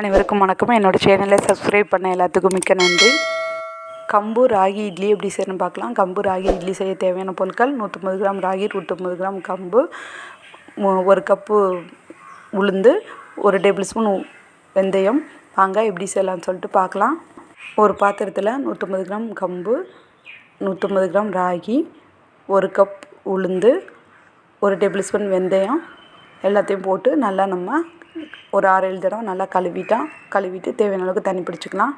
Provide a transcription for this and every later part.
அனைவருக்கும் வணக்கம். என்னோடய சேனலை சப்ஸ்கிரைப் பண்ண எல்லாத்துக்கும் மிக்க நன்றி. கம்பு ராகி இட்லி எப்படி செய்யணும்னு பார்க்கலாம். கம்பு ராகி இட்லி செய்ய தேவையான பொருட்கள் நூற்றம்பது கிராம் ராகி நூற்றம்பது கிராம் கம்பு ஒரு கப்பு உளுந்து ஒரு டேபிள் ஸ்பூன் வெந்தயம். வாங்க எப்படி செய்யலாம்னு சொல்லிட்டு பார்க்கலாம். ஒரு பாத்திரத்தில் நூற்றம்பது கிராம் கம்பு நூற்றம்பது கிராம் ராகி ஒரு கப் உளுந்து ஒரு டேபிள் ஸ்பூன் வெந்தயம் எல்லாத்தையும் போட்டு நல்லா நம்ம ஒரு ஆறு ஏழு தடவை நல்லா கழுவிட்டா கழுவிட்டு தேவையான அளவுக்கு தண்ணி பிடிச்சிக்கலாம்.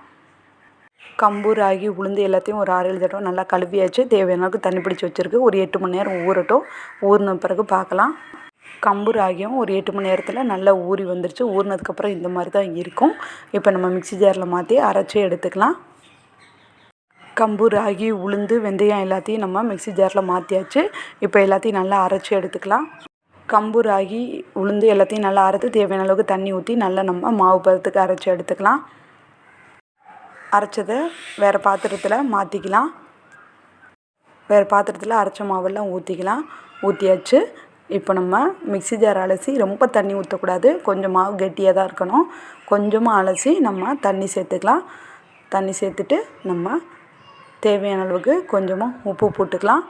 கம்பு ராகி உளுந்து எல்லாத்தையும் ஒரு ஆறு ஏழு தடவை நல்லா கழுவியாச்சு. தேவையான அளவுக்கு தண்ணி பிடிச்சி வச்சுருக்கு. ஒரு எட்டு மணி நேரம் ஊறட்டும். ஊறின பிறகு பார்க்கலாம். கம்பு ராகியும் ஒரு எட்டு மணி நேரத்தில் நல்லா ஊறி வந்துருச்சு. ஊறினதுக்கப்புறம் இந்த மாதிரி தான் இருக்கும். இப்போ நம்ம மிக்ஸி ஜாரில் மாற்றி அரைச்சி எடுத்துக்கலாம். கம்பு ராகி உளுந்து வெந்தயம் எல்லாத்தையும் நம்ம மிக்ஸி ஜாரில் மாற்றியாச்சு இப்போ எல்லாத்தையும் நல்லா அரைச்சி எடுத்துக்கலாம். கம்பு ராகி உளுந்து எல்லாத்தையும் நல்லா அரைத்து தேவையான அளவுக்கு தண்ணி ஊற்றி நல்லா நம்ம மாவு பதத்துக்கு அரைச்சி எடுத்துக்கலாம். அரைச்சதை வேறு பாத்திரத்தில் மாற்றிக்கலாம் வேறு பாத்திரத்தில் அரைச்ச மாவெல்லாம் ஊற்றிக்கலாம் ஊற்றியாச்சு இப்போ நம்ம மிக்ஸி ஜார் அலசி ரொம்ப தண்ணி ஊற்றக்கூடாது கொஞ்சம் மாவு கெட்டியாக தான் இருக்கணும். கொஞ்சமாக அலசி நம்ம தண்ணி சேர்த்துக்கலாம். தண்ணி சேர்த்துட்டு நம்ம தேவையான அளவுக்கு கொஞ்சமாக உப்பு போட்டுக்கலாம்.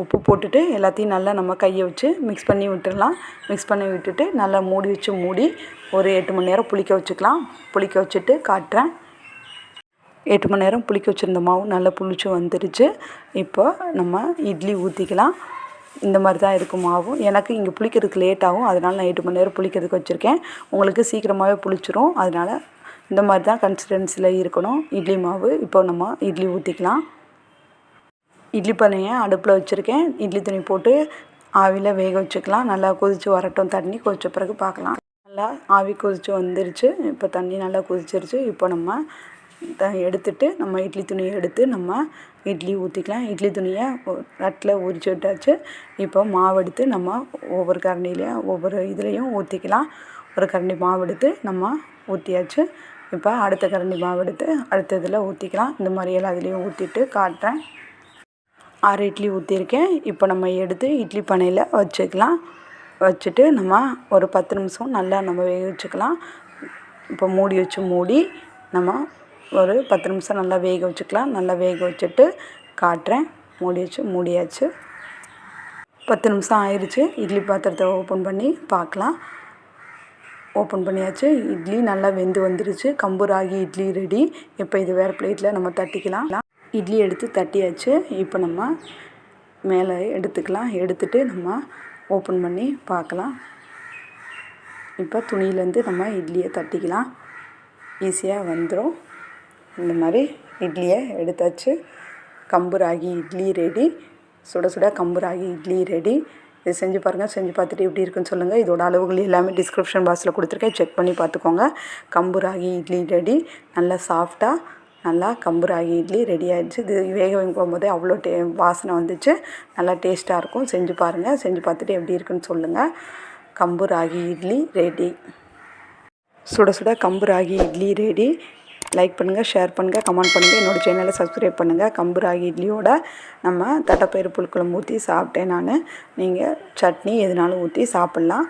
உப்பு போட்டுட்டு எல்லாத்தையும் நல்லா நம்ம கையை வச்சு மிக்ஸ் பண்ணி விட்டுடலாம் மிக்ஸ் பண்ணி விட்டுட்டு நல்லா மூடி வச்சு மூடி ஒரு எட்டு மணி நேரம் புளிக்க வச்சுக்கலாம். புளிக்க வச்சுட்டு காட்டுறேன். எட்டு மணி நேரம் புளிக்க வச்சுருந்த மாவு நல்லா புளிச்சு வந்துருச்சு. இப்போ நம்ம இட்லி ஊற்றிக்கலாம் இந்த மாதிரி தான் இருக்கும் மாவும் எனக்கு இங்கே புளிக்கிறதுக்கு லேட் ஆகும். அதனால் நான் எட்டு மணி நேரம் புளிக்கிறதுக்கு வச்சுருக்கேன். உங்களுக்கு சீக்கிரமாகவே புளிச்சிரும். அதனால் இந்த மாதிரி தான் கன்சிஸ்டன்சியில் இருக்கணும். இட்லி மாவு இப்போ நம்ம இட்லி ஊற்றிக்கலாம் இட்லி பானையை அடுப்பில் வச்சுருக்கேன். இட்லி துணி போட்டு ஆவியில் வேக வச்சுக்கலாம். நல்லா கொதித்து வரட்டும். தண்ணி கொதித்த பிறகு பார்க்கலாம். நல்லா ஆவி கொதித்து வந்துருச்சு. இப்போ தண்ணி நல்லா கொதிச்சிருச்சு. இப்போ நம்ம த எடுத்துட்டு நம்ம இட்லி துணியை எடுத்து நம்ம இட்லி ஊற்றிக்கலாம் இட்லி துணியை தட்டில் உரிச்சு விட்டாச்சு. இப்போ மாவு எடுத்து நம்ம ஒவ்வொரு கரண்டிலையும் ஒவ்வொரு இதுலேயும் ஊற்றிக்கலாம் ஒரு கரண்டி மாவு எடுத்து நம்ம ஊற்றியாச்சு இப்போ அடுத்த கரண்டி மாவு எடுத்து அடுத்த இதில் ஊற்றிக்கலாம் இந்த மாதிரி எல்லா இதுலேயும் ஊற்றிட்டு காட்டுறேன். ஆறு இட்லி ஊற்றிருக்கேன் இப்போ நம்ம எடுத்து இட்லி பானையில் வச்சுக்கலாம். வச்சுட்டு நம்ம ஒரு பத்து நிமிஷம் நல்லா நம்ம வேக வச்சுக்கலாம். இப்போ மூடி வச்சு மூடி நம்ம ஒரு பத்து நிமிஷம் நல்லா வேக வச்சுக்கலாம். நல்லா வேக வச்சுட்டு காட்டுறேன். மூடி வச்சு மூடியாச்சு. பத்து நிமிஷம் ஆயிடுச்சு இட்லி பாத்திரத்தை ஓப்பன் பண்ணி பார்க்கலாம். ஓப்பன் பண்ணியாச்சு. இட்லி நல்லா வெந்து வந்துருச்சு. கம்பு ராகி இட்லி ரெடி இப்போ இது வேறு பிளேட்டில் நம்ம தட்டிக்கலாம். இட்லி எடுத்து தட்டியாச்சு. இப்போ நம்ம மேலே எடுத்துக்கலாம். எடுத்துட்டு நம்ம ஓப்பன் பண்ணி பார்க்கலாம். இப்போ துணியிலேருந்து நம்ம இட்லியை தட்டிக்கலாம். ஈஸியாக வந்துடும் இந்த மாதிரி இட்லியை எடுத்தாச்சு. கம்பு ராகி இட்லி ரெடி சுட சுட கம்பு ராகி இட்லி ரெடி இது செஞ்சு பாருங்கள் செஞ்சு பார்த்துட்டு எப்படி இருக்குன்னு சொல்லுங்கள் இதோட அளவுகள் எல்லாமே டிஸ்கிரிப்ஷன் பாக்ஸில் கொடுத்துருக்கேன். செக் பண்ணி பார்த்துக்கோங்க. கம்பு ராகி இட்லி ரெடி நல்லா சாஃப்டாக நல்லா கம்பு ராகி இட்லி ரெடி ஆகிடுச்சு இது வேக வைக்கும் போகும்போதே அவ்வளோ டே வாசனை வந்துச்சு. நல்லா டேஸ்ட்டாக இருக்கும். செஞ்சு பாருங்கள் செஞ்சு பார்த்துட்டு எப்படி இருக்குன்னு சொல்லுங்கள் கம்பு ராகி இட்லி ரெடி சுட சுட கம்பு ராகி இட்லி ரெடி லைக் பண்ணுங்கள் ஷேர் பண்ணுங்கள் கமெண்ட் பண்ணுங்கள் என்னோடய சேனலை சப்ஸ்கிரைப் பண்ணுங்கள் கம்பு ராகி இட்லியோட நம்ம தட்டைப்பயிறு புழுக்குழம்பு ஊற்றி சாப்பிட்டேன் நான். நீங்கள் சட்னி எதுனாலும் ஊற்றி சாப்பிட்லாம்.